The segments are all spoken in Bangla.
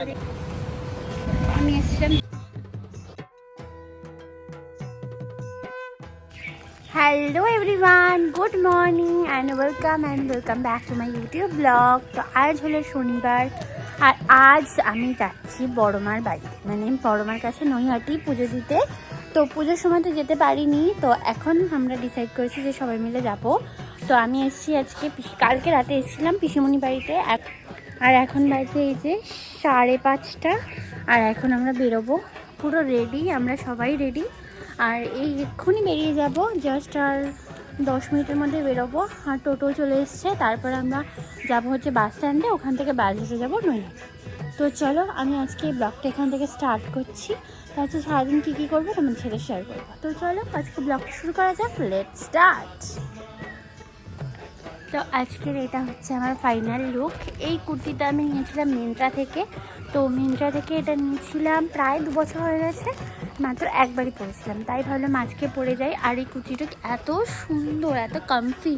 আমি এসেছিলাম। Hello everyone good morning and welcome and welcome back to my YouTube blog তো আজ হলো শনিবার আর আজ আমি যাচ্ছি বড়মার বাড়িতে। মানে বড়মার কাছে নৈহাটি পুজো দিতে। তো পুজোর সময় তো যেতে পারিনি, তো এখন আমরা ডিসাইড করেছি যে সবাই মিলে যাব। তো আমি এসেছি আজকে, কালকে রাতে এসেছিলাম পিসিমণি বাড়িতে। এক- আর এখন বাড়িতে এই যে সাড়ে পাঁচটা। আর এখন আমরা বেরোবো। পুরো রেডি আমরা সবাই রেডি আর এই এক্ষুনি বেরিয়ে যাব জাস্ট আর দশ মিনিটের মধ্যে বেরোবো। আর টোটো চলে এসছে, তারপর আমরা যাব হচ্ছে বাস স্ট্যান্ডে ওখান থেকে বাস ধরে যাব নৈহাটি তো চলো, আমি আজকে ব্লগটা এখান থেকে স্টার্ট করছি। তারপর সারাদিন কী কী করব, তোমাদের সাথে শেয়ার করব। তো চলো, আজকে ব্লগটা শুরু করা যাক। লেট স্টার্ট তো আজকের এটা হচ্ছে আমার ফাইনাল লুক এই কুর্তিটা আমি নিয়েছিলাম মিন্ত্রা থেকে। তো মিন্ত্রা থেকে এটা নিয়েছিলাম প্রায় দু বছর হয়ে গেছে, মাত্র একবারই পরেছিলাম। তাই ভাবলাম আজকে পরে যাই। আর এই কুর্তিটা এত সুন্দর, এত কমফি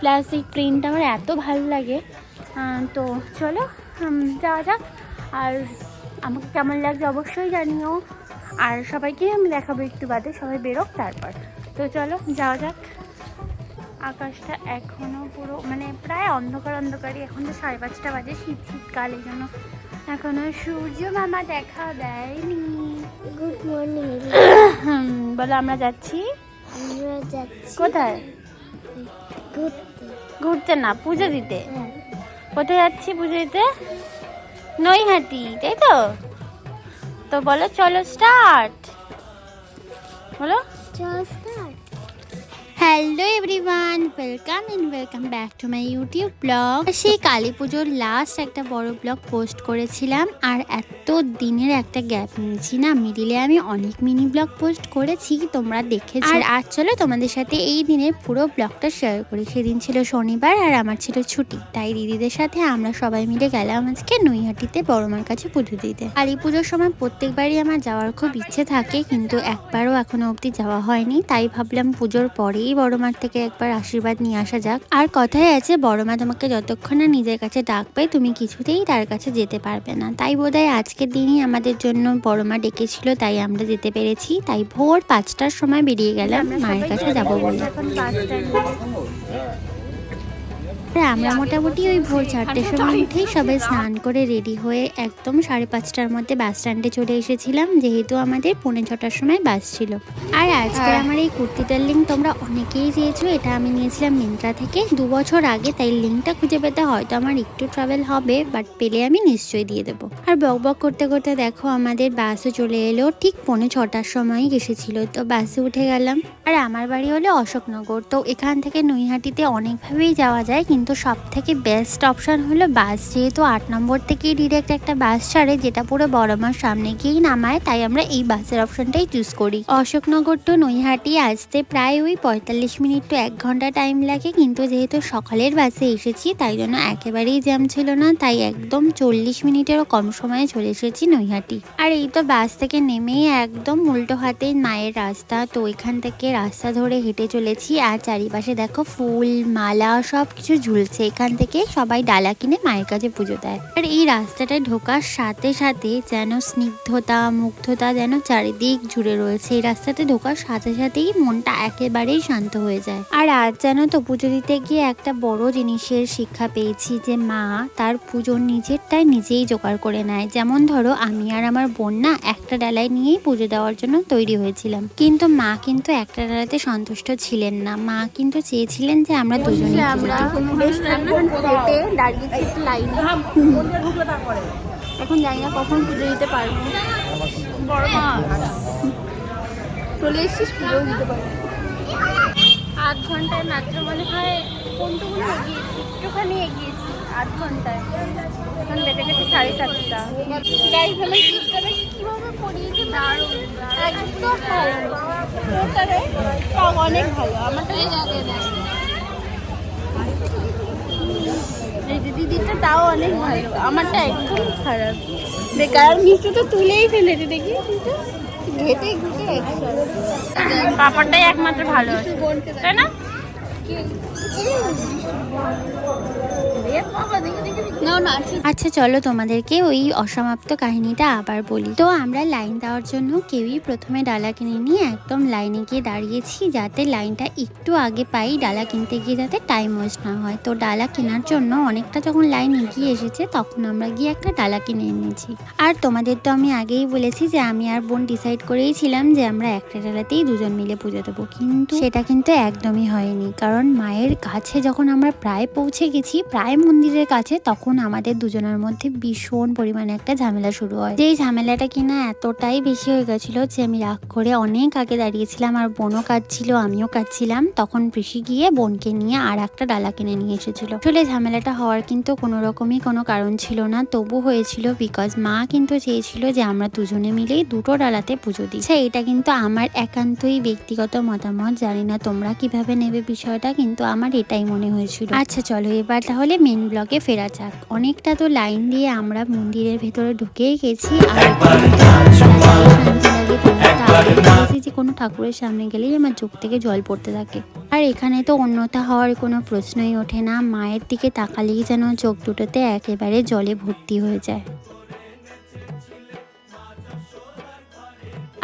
প্লাস এই প্রিন্টটা আমার এত ভালো লাগে। তো চলো যাওয়া যাক। আর আমাকে কেমন লাগছে অবশ্যই জানিও। আর সবাইকে আমি দেখাবো একটু বাদে, সবাই বেরোক তারপর। তো চলো, যাওয়া যাক। আকাশটা এখনও পুরো মানে প্রায় অন্ধকার অন্ধকারই। এখন তো সাড়ে পাঁচটা বাজে শীত শীতকাল এই জন্য এখনও সূর্য মামা দেখা দেয়নি। গুড মর্নিং বলো আমরা যাচ্ছি? যাচ্ছি কোথায়? ঘুরতে। ঘুরতে না পুজো দিতে? হ্যাঁ। কোথায় যাচ্ছি পুজো দিতে? নৈহাটি তাই তো? তো বলো চলো স্টার্ট বলো। চল start hello everyone welcome and welcome back to my YouTube blog সেই কালী পুজোর লাস্ট একটা বড় ব্লগ পোস্ট করেছিলাম আর এত দিনের একটা গ্যাপ নিয়েছি না। মিডিলে আমি অনেক মিনি ব্লগ পোস্ট করেছি, তোমরা দেখেছ। আর আজ চলো তোমাদের সাথে এই দিনের পুরো ব্লগটা শেয়ার করি। সেদিন ছিল শনিবার আর আমার ছিল ছুটি। তাই দিদিদের সাথে আমরা সবাই মিলে গেলাম আজকে নৈহাটিতে বড়মার কাছে পুজো দিতে। কালী পুজোর সময় প্রত্যেকবারই আমার যাওয়ার খুব ইচ্ছে থাকে, কিন্তু একবারও এখনও অবধি যাওয়া হয়নি। তাই ভাবলাম পুজোর পরেই বড় মার থেকে একবার আশীর্বাদ নিয়ে আসা যাক। আর কথায় আছে বড় মা তোমাকে যতক্ষণ না নিজের কাছে ডাকবে তুমি কিছুতেই তার কাছে যেতে পারবে না। তাই বোধহয় আজকের দিনই আমাদের জন্য বড় মা ডেকেছিল তাই আমরা যেতে পেরেছি। তাই ভোর পাঁচটার সময় বেরিয়ে গেলাম মায়ের কাছে যাব বলে। আমরা মোটামুটি ওই ভোর চারটের সময় উঠেই সবাই স্নান করে রেডি হয়ে একদম সাড়ে পাঁচটার মধ্যে বাস স্ট্যান্ডে চলে এসেছিলাম যেহেতু আমাদের পৌনে ছটার সময় বাস ছিল। আর আজকে আমার এই কুর্তিটার লিঙ্ক তোমরা অনেকেই চেয়েছো এটা আমি নিয়েছিলাম মিন্ত্রা থেকে। দু বছর আগে তাই লিঙ্কটা খুঁজে পেতে হয়তো আমার একটু ট্রাভেল হবে বাট পেলে আমি নিশ্চয়ই দিয়ে দেবো। আর বক বক করতে করতে দেখো আমাদের বাসও চলে এলো ঠিক পৌনে ছটার সময়ই এসেছিল তো বাসে উঠে গেলাম। আর আমার বাড়ি হলো অশোকনগর তো এখান থেকে নৈহাটিতে অনেকভাবেই যাওয়া যায় কিন্তু সব থেকে বেস্ট অপশন হলো বাস যেহেতু আট নম্বর থেকেই ডিরেক্ট একটা বাস ছাড়ে, যেটা পুরো বড় বড়মার সামনে গিয়েই নামায়, তাই আমরা এই বাসের অপশনটাই চুজ করি। অশোকনগর টু নৈহাটি আসতে প্রায় ওই পঁয়তাল্লিশ মিনিট টু এক ঘণ্টা টাইম লাগে, কিন্তু যেহেতু সকালের বাসে এসেছি, তাই জন্য একেবারেই জ্যাম ছিল না, তাই একদম চল্লিশ মিনিটেরও কম সময়ে চলে এসেছি নৈহাটি। আর এই তো বাস থেকে নেমেই একদম উল্টো হাতে মায়ের রাস্তা, তো এখান থেকে রাস্তা ধরে হেঁটে চলেছি, আর চারিপাশে দেখো ফুল, মালা সব কিছু ঝুলছে। এখান থেকে সবাই ডালা কিনে মায়ের কাছে পুজো দেয়। আর এই রাস্তাটায় ঢোকার সাথে সাথে যেন স্নিগ্ধতা, মুগ্ধতা যেন চারিদিক জুড়ে রয়েছে। এই রাস্তাতে ঢোকার সাথে সাথেই মনটা একেবারেই শান্ত হয়ে যায়। আর আজ যেন তো পুজো দিতে গিয়ে একটা বড় জিনিসের শিক্ষা পেয়েছি যে মা তার পুজো নিজেরটাই নিজেই জোগাড় করে নেয়। যেমন ধরো, আমি আর আমার বোন না একটা ডালায় নিয়েই পুজো দেওয়ার জন্য তৈরি হয়েছিলাম। কিন্তু মা কিন্তু একটা ডালাতে সন্তুষ্ট ছিলেন না। মা কিন্তু চেয়েছিলেন যে আমরা দুজনে আমরা বেশ খানিকক্ষণ হেঁটে দাঁড়িয়েছি একটু লাইনে। এখন জানি না কখন পুজো দিতে পারব। চলে এসেছিস পুজো দিতে পারব। আধ ঘন্টায় মাত্র মনে হয় কোনটুকুনি এগিয়েছি একটুখানি এগিয়েছি আধ ঘন্টায়। এখন গেছে সাড়ে সাতটা। গাইজ আমার কীভাবে পড়িয়েছে? দারুণ একদম ভালো। অনেক ভালো। আমারটা এই দিদিটা তাও অনেক ভালো। আমারটা একদম খারাপ। বেকার মিষ্টি তো তুলেই ফেলেছে দেখি ঘেটে পাপড়টাই একমাত্র ভালো আছে তাই না? আচ্ছা। চলো তোমাদেরকে ওই অসমাপ্ত কাহিনীটা আবার বলি। তো আমরা লাইন দেওয়ার জন্য কেউই প্রথমে ডালা কিনে নিয়ে একদম লাইনে গিয়ে দাঁড়িয়েছি যাতে লাইনটা একটু আগে পাই ডালা কিনতে গিয়ে যাতে টাইম ওয়েস্ট না হয়। তো ডালা কেনার জন্য অনেকটা যখন লাইন এগিয়ে এসেছে তখন আমরা গিয়ে একটা ডালা কিনে এনেছি। আর তোমাদের তো আমি আগেই বলেছি যে আমি আর বোন ডিসাইড করেইছিলাম যে আমরা একটা ডালাতেই দুজন মিলে পুজো দেবো। কিন্তু সেটা কিন্তু একদমই হয়নি। কারণ মায়ের কাছে যখন আমরা প্রায় পৌঁছে গেছি, প্রায় মন্দিরের কাছে তখন আমাদের দুজনের মধ্যে ভীষণ পরিমাণে একটা ঝামেলা শুরু হয়। যেই ঝামেলাটা কিনা এতটাই বেশি হয়ে গেছিল যে আমি রাগ করে অনেক আগে দাঁড়িয়েছিলাম আর বোনও কাঁদছিল আমিও কাঁদছিলাম। তখন পিসি গিয়ে বোনকে নিয়ে আর একটা ডালা কিনে নিয়ে এসেছিল। আসলে ঝামেলাটা হওয়ার কিন্তু কোনো রকমই কোনো কারণ ছিল না তবু হয়েছিল বিকজ মা কিন্তু চেয়েছিল যে আমরা দুজনে মিলেই দুটো ডালাতে পুজো দিই। আচ্ছা, এটা কিন্তু আমার একান্তই ব্যক্তিগত মতামত জানি না তোমরা কীভাবে নেবে বিষয়টা কিন্তু আমার এটাই মনে হয়েছিল। আচ্ছা চলো এবার তাহলে মেন ব্লগে ফেরা যাক। অনেকটা তো লাইন দিয়ে আমরা মন্দিরের ভেতরে ঢুকেই গেছি। আর যে কোনো ঠাকুরের সামনে গেলেই আমার চোখ থেকে জল পড়তে থাকে। আর এখানে তো অন্যতা হওয়ার কোনো প্রশ্নই ওঠে না। মায়ের দিকে তাকালেই যেন চোখ দুটোতে একেবারে জলে ভর্তি হয়ে যায়।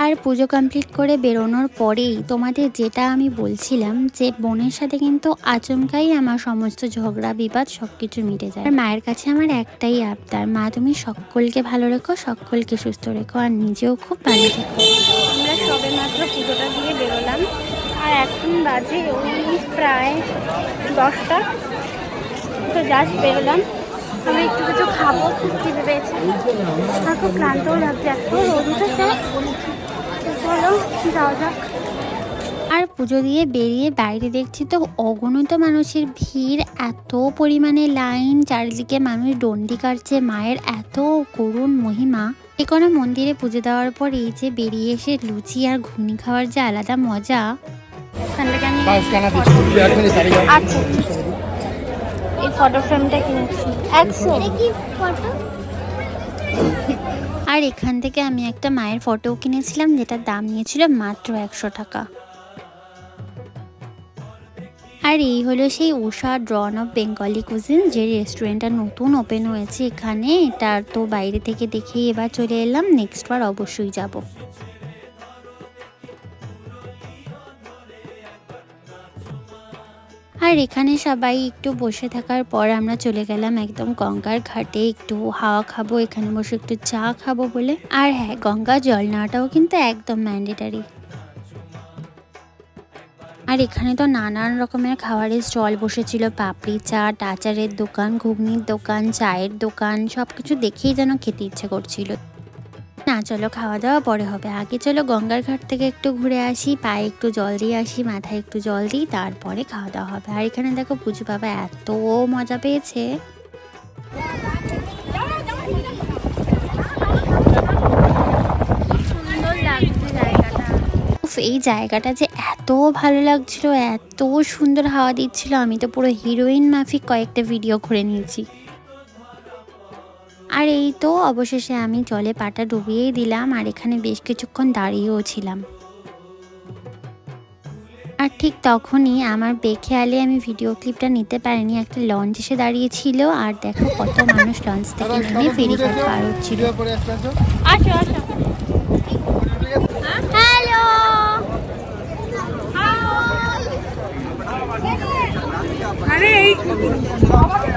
আর পুজো কমপ্লিট করে বেরোনোর পরেই তোমাদের যেটা আমি বলছিলাম যে বোনের সাথে কিন্তু আচমকাই আমার সমস্ত ঝগড়া, বিবাদ সব কিছু মিটে যায়। আর মায়ের কাছে আমার একটাই আবদার, মা তুমি সকলকে ভালো রেখো, সকলকে সুস্থ রেখো আর নিজেও খুব ভালো থেকো। আমরা সবে মাত্র পুজোটা দিয়ে বেরোলাম আর এখন বাজে ওই প্রায় দশটা। তো জাস্ট বেরোলাম। আমি একটু কিছু খাব খুব খিদে পেয়েছে আর খুব ক্লান্তও লাগছে। এত রোদ উঠেছে চলো যাওয়া যাক। আর পুজো দিয়ে বেরিয়ে বাইরে দেখছি তো অগণিত মানুষের ভিড় এত পরিমাণে লাইন চারিদিকে মানুষ ডন্ডি কাটছে মায়ের এত করুণ মহিমা। যে কোনো মন্দিরে পুজো দেওয়ার পর এই যে বেরিয়ে এসে লুচি আর ঘুগনি খাওয়ার যে আলাদা মজা। আচ্ছা। এই ফটো ফ্রেমটা কিনেছি। একশো। কি ফটো? আর এখান থেকে আমি একটা মায়ের ফটো কিনেছিলাম, যেটার দাম নিয়েছিল মাত্র একশো টাকা। আর এই হলো সেই Usha drawn of Bengali cuisine যে রেস্টুরেন্টটা নতুন ওপেন হয়েছে এখানে। এটা তো বাইরে থেকে দেখেই এবার চলে এলাম নেক্সট বার অবশ্যই যাব। আর এখানে সবাই একটু বসে থাকার পর আমরা চলে গেলাম একদম গঙ্গার ঘাটে। একটু হাওয়া খাব, এখানে বসে একটু চা খাব বলে। আর হ্যাঁ গঙ্গা জল নেওয়াটাও কিন্তু একদম ম্যান্ডেটারি আর এখানে তো নানান রকমের খাবারের স্টল বসেছিল। পাপড়ি চাট, আচারের দোকান, ঘুগনির দোকান, চায়ের দোকান সব কিছু দেখেই যেন খেতে ইচ্ছে করছিল। না চলো খাওয়া দাওয়া, পরে হবে। আগে চলো গঙ্গার ঘাট থেকে একটু ঘুরে আসি, পায়ে একটু জল দিয়ে আসি, মাথায় একটু জল দিই, তারপরে খাওয়া দাওয়া হবে। আর এখানে দেখো পুজো বাবা এত মজা পেয়েছে। এই জায়গাটা যে এত ভালো লাগছিল, এত সুন্দর হাওয়া দিচ্ছিল। আমি তো পুরো হিরোইন মাফিক কয়েকটা ভিডিও করে নিয়েছি। আর এই তো অবশেষে আমি জলে পাটা ডুবিয়েই দিলাম আর এখানে বেশ কিছুক্ষণ দাঁড়িয়েও ছিলাম। আর ঠিক তখনই আমার বেখেয়ালে আমি ভিডিও ক্লিপটা নিতে পারিনি একটা লঞ্চ এসে দাঁড়িয়েছিল আর দেখো কত মানুষ লঞ্চ থেকে নেমে ফেরিঘাট পার হচ্ছিল আসো আসো হ্যালো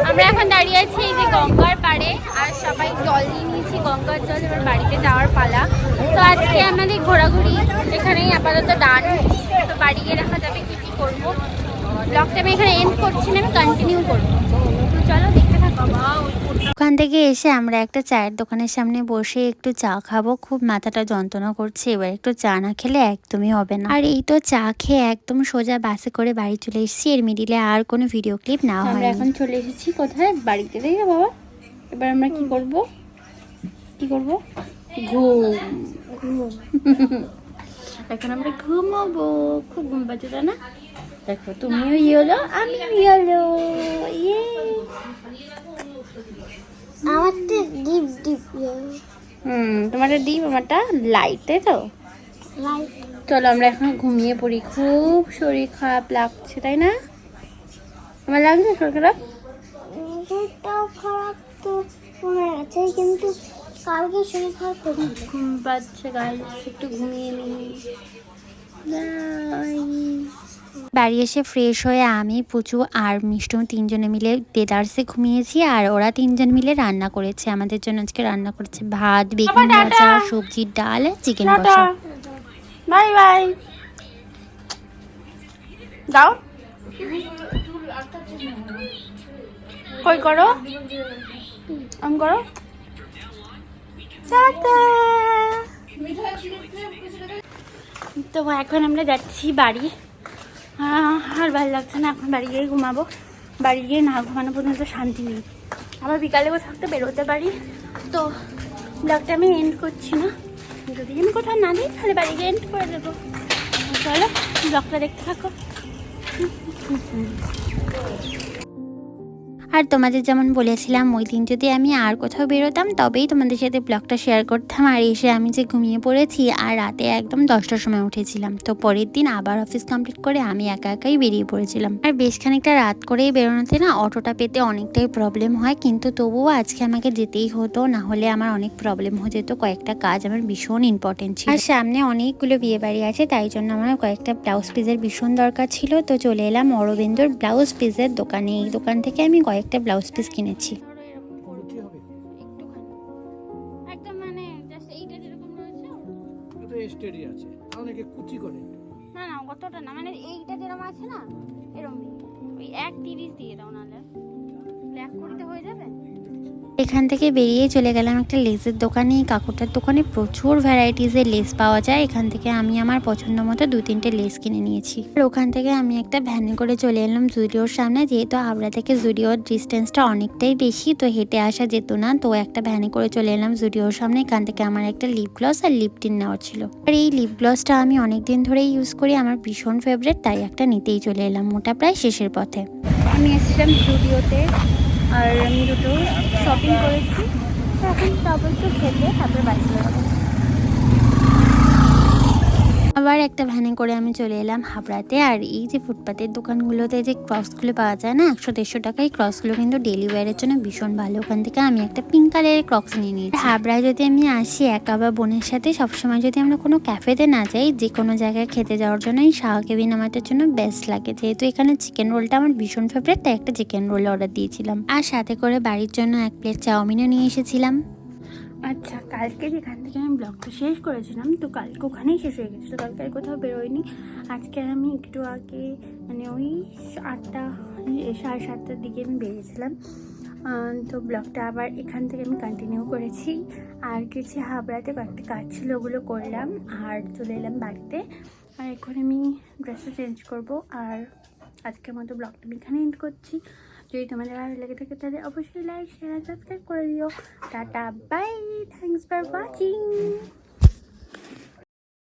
আমরা এখন দাঁড়িয়ে আছি এই যে গঙ্গার পাড়ে, আর সবাই জল নিয়ে নিয়েছি, গঙ্গার জল, এবার বাড়িতে যাওয়ার পালা। তো আজকে আমাদের ঘোরাঘুরি এখানেই আপাতত ডান তো বাড়ি গিয়ে দেখা যাবে কি কি করব। ব্লগটা আমি এখানে এন্ড করছি না, আমি কন্টিনিউ করব। তো চলো ওখান থেকে এসে আমরা একটা চায়ের দোকানের সামনে বসে একটু চা খাব। খুব মাথাটা যন্ত্রণা করছে এবার একটু চা না খেলে একদমই হবে না। আর এই তো চা খেয়ে একদম সোজা বাসে করে বাড়ি চলে এসেছি। এর মিডিলে আর কোনো ভিডিও ক্লিপ না হয় এখন চলে এসেছি কোথায়? বাড়িতে তাই না বাবা? এবার আমরা কি করব? কি করব? ঘুম। এখন আমরা ঘুমাবো। খুব ঘুম পাচ্ছে তাই না? দেখো তুমিও ইয়েলো আমিও ইয়েলো। ইয়ে। আমারটা ডিপ ডিপ হুম তোমারটা ডিপ আমারটা লাইট তাই তো? লাইট চলো আমরা এখন ঘুমিয়ে পড়ি। খুব শরীর খারাপ লাগছে তাই না? আমার লাগছে শরীর খারাপ? খারাপ তো মনে আছে কিন্তু কালকে শরীর খারাপ ঘুম পাচ্ছে গাইস একটু ঘুমিয়ে নিই। বাড়ি এসে ফ্রেশ হয়ে আমি পুচু আর মিষ্টু তিনজনে মিলে দেদার্সে ঘুমিয়েছি আর ওরা তিনজন মিলে রান্না করেছে। আমাদের জন্য আজকে রান্না করেছে ভাত বেগুন। ভাজা সবজি ডাল চিকেন কষা। Bye bye. যাও কই করো? আম করো। তো এখন আমরা যাচ্ছি বাড়ি। আর ভালো লাগছে না, এখন বাড়ি গিয়ে ঘুমাবো। বাড়ি গিয়ে না ঘুমানো পর্যন্ত শান্তি নেই। আবার বিকালে কোথাও একটা বেরোতে পারি। তো ব্লগটা আমি এন্ড করছি না। যদি আমি কোথাও না দিই তাহলে বাড়ি গিয়ে এন্ড করে দেবো। চলো, ব্লগটা দেখতে থাকো। আর তোমাদের যেমন বলেছিলাম, ওই দিন যদি আমি আর কোথাও বেরোতাম, তবেই তোমাদের সাথে ব্লগটা শেয়ার করতাম। আর এসে আমি যে ঘুমিয়ে পড়েছি, আর রাতে একদম দশটার সময় উঠেছিলাম। তো পরের দিন আবার অফিস কমপ্লিট করে আমি একা একাই বেরিয়ে পড়েছিলাম। আর বেশ খানিকটা রাত করেই বেরোনোতে না অটোটা পেতে অনেকটাই প্রবলেম হয়। কিন্তু তবুও আজকে আমাকে যেতেই হতো, না হলে আমার অনেক প্রবলেম হয়ে যেত কয়েকটা কাজ আমার ভীষণ ইম্পর্টেন্ট ছিল। আর সামনে অনেকগুলো বিয়ে বাড়ি আছে, তাই জন্য আমার কয়েকটা ব্লাউজ পিসের ভীষণ দরকার ছিল। তো চলে এলাম অরবিন্দর ব্লাউজ পিসের দোকানে। এই দোকান থেকে আমি কয়েকটা ব্লাউজ পিস কিনেছি। একদম মানে জাস্ট এইটা যেরকম রয়েছে স্টেডি আছে। অনেকে কুচি করে। না না কতটা না। মানে এইটা যেরকম আছে না এরকমই ওই এক তিরিশ দিয়ে দাও নাহলে। ব্ল্যাক করতে হয়ে যাবে। এখান থেকে বেরিয়ে চলে গেলাম একটা লেসের দোকানে। কাকুটার দোকানে প্রচুর ভ্যারাইটিসের লেস পাওয়া যায়। এখান থেকে আমি আমার পছন্দ মতো দু তিনটে লেস কিনে নিয়েছি। আর ওখান থেকে আমি একটা ভ্যানে করে চলে এলাম জুডিওর সামনে। যেহেতু হাওড়া থেকে জুডিওর ডিস্টেন্সটা অনেকটাই বেশি, তো হেঁটে আসা যেত না, তো একটা ভ্যানে করে চলে এলাম জুডিওর সামনে। এখান থেকে আমার একটা লিপ গ্লস আর লিপ টিন নেওয়ার ছিল। আর এই লিপ গ্লসটা আমি অনেক দিন ধরেই ইউজ করি, আমার ভীষণ ফেভারিট তাই একটা নিতেই চলে এলাম। মোটা প্রায় শেষের পথে। আমি এসেছিলাম স্টুডিওতে আর আমি দুটো শপিং করেছি। এখন তারপর একটু খেতে তারপরে বাড়ি চলে যাব। আবার একটা ভ্যানে করে আমি চলে এলাম হাবড়াতে। আর এই যে ফুটপাতের দোকানগুলোতে যে ক্রসগুলো পাওয়া যায় না, একশো দেড়শো টাকায় ক্রসগুলো কিন্তু ডেলি ওয়ারের জন্য ভীষণ ভালো। ওখান থেকে আমি একটা পিঙ্ক কালারের ক্রক্স নিয়ে নিই হাবড়ায় যদি আমি আসি একা বা বোনের সাথে, সবসময় যদি আমরা কোনো ক্যাফেতে না যাই, যে কোনো জায়গায় খেতে যাওয়ার জন্য এই শাহ কেবিন আমাদের জন্য বেস্ট লাগে। যেহেতু এখানে চিকেন রোলটা আমার ভীষণ ফেভারিট তাই একটা চিকেন রোল অর্ডার দিয়েছিলাম। আর সাথে করে বাড়ির জন্য এক প্লেট চাউমিনও নিয়ে এসেছিলাম। আচ্ছা কালকে যেখান থেকে আমি ব্লগটা শেষ করেছিলাম, তো কালকে ওখানেই শেষ হয়ে গেছিল। কালকে আর কোথাও বেরোয়নি। আজকে আমি একটু আগে মানে ওই আটটা সাড়ে সাতটার দিকে আমি বেরিয়েছিলাম। তো ব্লগটা আবার এখান থেকে আমি কন্টিনিউ করেছি। আর কিছু হাবড়াতে কয়েকটা কাজ ছিল, ওগুলো করলাম আর চলে এলাম বাড়িতে। আর এখন আমি ড্রেসটা চেঞ্জ করব। আর আজকের মতো ব্লগটা আমি এখানে এন্ড করছি। যদি তোমাদের ভালো লেগে থাকে তাহলে অবশ্যই লাইক শেয়ার সাবস্ক্রাইব করে দিও। Tata bye thanks for watching